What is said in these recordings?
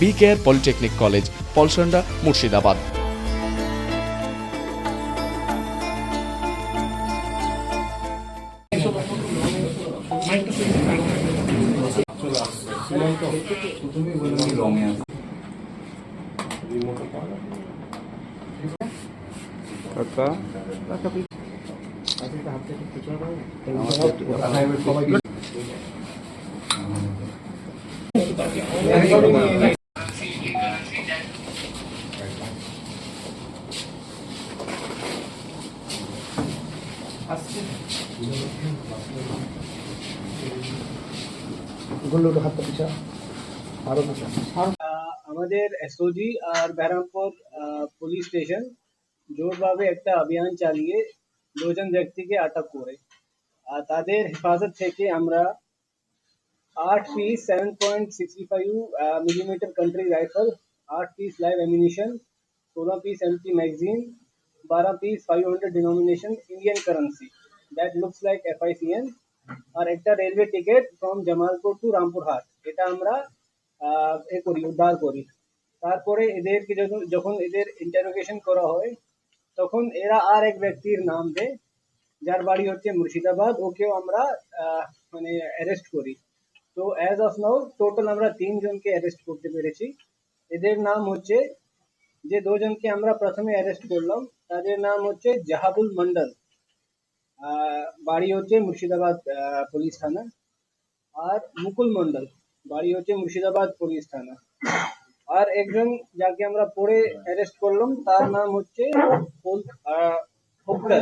B care polytechnic college Palsanda Murshidabad. গুল্লুর হাতটা পিছা আরো পিছা আহ, আমাদের এসওজি আর বেহরামপুর আহ, পুলিশ স্টেশন জোরভাবে একটা অভিযান চালিয়ে দুজন ব্যক্তিকে আটক করে আর তাদের হেফাজত থেকে আমরা আট piece seven point sixty five millimetre country rifle आठ पीस लाइव एम्यूनिशन सोलह piece empty magazine 12 piece 500 denomination Indian currency that looks like FICN আর একটা railway ticket from Jamalpur to Rampurhat এটা আমরা এ করি উদ্ধার করি তারপরে এদেরকে যখন এদের ইন্টারোগেশন করা হয় তখন এরা আর এক ব্যক্তির নাম দেয় যার বাড়ি হচ্ছে মুর্শিদাবাদ ওকেও আমরা মানে অ্যারেস্ট করি তো অ্যাজ অফ নাও টোটাল আমরা তিনজনকে অ্যারেস্ট করতে পেরেছি এদের নাম হচ্ছে যে দুজনকে আমরা প্রথমে অ্যারেস্ট করলাম তাদের নাম হচ্ছে জাহাবুল মন্ডল আহ, বাড়ি হচ্ছে মুর্শিদাবাদ আহ, পুলিশ থানা। আর মুকুল মন্ডল বাড়ি হচ্ছে মুর্শিদাবাদ পুলিশ থানা। আর একজন যাকে আমরা পরে অ্যারেস্ট করলাম তার নাম হচ্ছে ফোল- আহ, ফোকর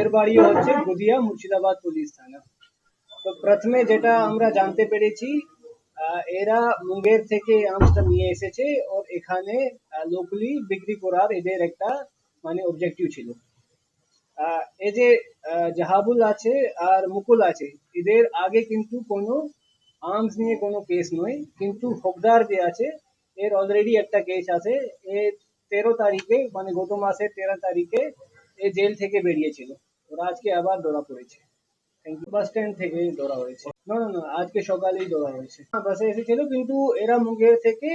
এর বাড়ি হচ্ছে গুদিয়া মুর্শিদাবাদ পুলিশ থানা। তো প্রথমে যেটা আমরা জানতে পেরেছি আহ, এরা মুঙ্গের থেকে আর্মসটা নিয়ে এসেছে ওর এখানে লোকালি বিক্রি করার এদের একটা মানে অবজেক্টিভ ছিল। এই যে জাহাবুল আছে আর মুকুল আছে, এদের আগে কিন্তু কোনো আর্মস নিয়ে কোনো কেস নয়, কিন্তু হকদার যে আছে, এর অলরেডি একটা কেস আছে। এ তেরো তারিখে মানে গত মাসের তেরো তারিখে এ জেল থেকে বেরিয়েছিল। ওরা আজকে আবার ধরা পড়েছে। বাস স্ট্যান্ড থেকে ধরা হয়েছে। না না না আজকে সকালেই ধরা হয়েছে। হ্যাঁ, বাসে এসেছিল কিন্তু এরা মুঙ্গের থেকে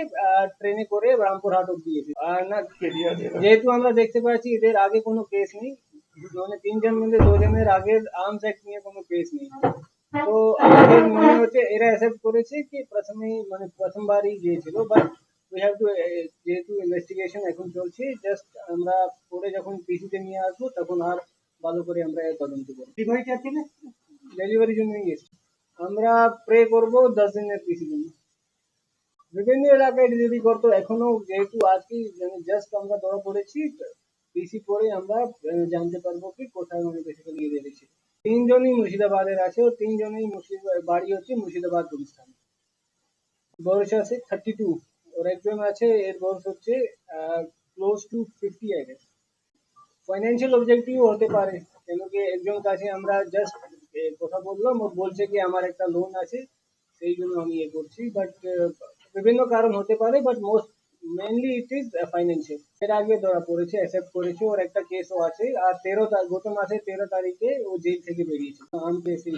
ট্রেনে করে রামপুরহাট অব্দি এসেছে আর না যেহেতু আমরা দেখতে পাচ্ছি এদের আগে কোনো কেস নেই মানে তিনজন মধ্যে দুজনের আগের আর্মস অ্যাক্ট নিয়ে কোনো কেস নেই। তো আমাদের মনে হচ্ছে এরা অ্যাকসেপ্ট করেছে কি প্রথমেই মানে প্রথমবারই গিয়েছিল বাট উই হ্যাভ টু যেহেতু ইনভেস্টিগেশন এখন চলছে জাস্ট আমরা পরে যখন পিসিতে নিয়ে আসব তখন আর ভালো করে আমরা এর তদন্ত করব। ডেলিভারি না ডেলিভারির জন্যই গেছি আমরা প্রে করব দশ দিনের পিসি জন্য। বিভিন্ন এলাকায় ডেলিভারি করতো, এখনও যেহেতু আজকে জাস্ট আমরা ধরা পড়েছি পিসি পরে আমরা জানতে পারব কি কোথায় মানে বেসিক্যালি দিয়ে দিয়েছি তিনজনই মুর্শিদাবাদের আছে, ও তিনজনই মুর্শিদাবাদ বাড়ি হচ্ছে মুর্শিদাবাদ থানা বয়স আছে থার্টি টু ওর একজন আছে, এর বয়স হচ্ছে close to fifty I guess financial objective হতে পারে কেন কি একজন কাছে আমরা জাস্ট কথা বললাম, ও বলছে কি আমার একটা লোন আছে, সেই জন্য আমি এ করছি বাট বিভিন্ন কারণ হতে পারে but most mainly it is financial এর আগে ধরা, পড়েছে অ্যাকসেপ্ট করেছে, ওর একটা কেসও আছে, আর তেরো গত মাসে তেরো তারিখে ও জেল থেকে বেরিয়েছে আমি কেসেই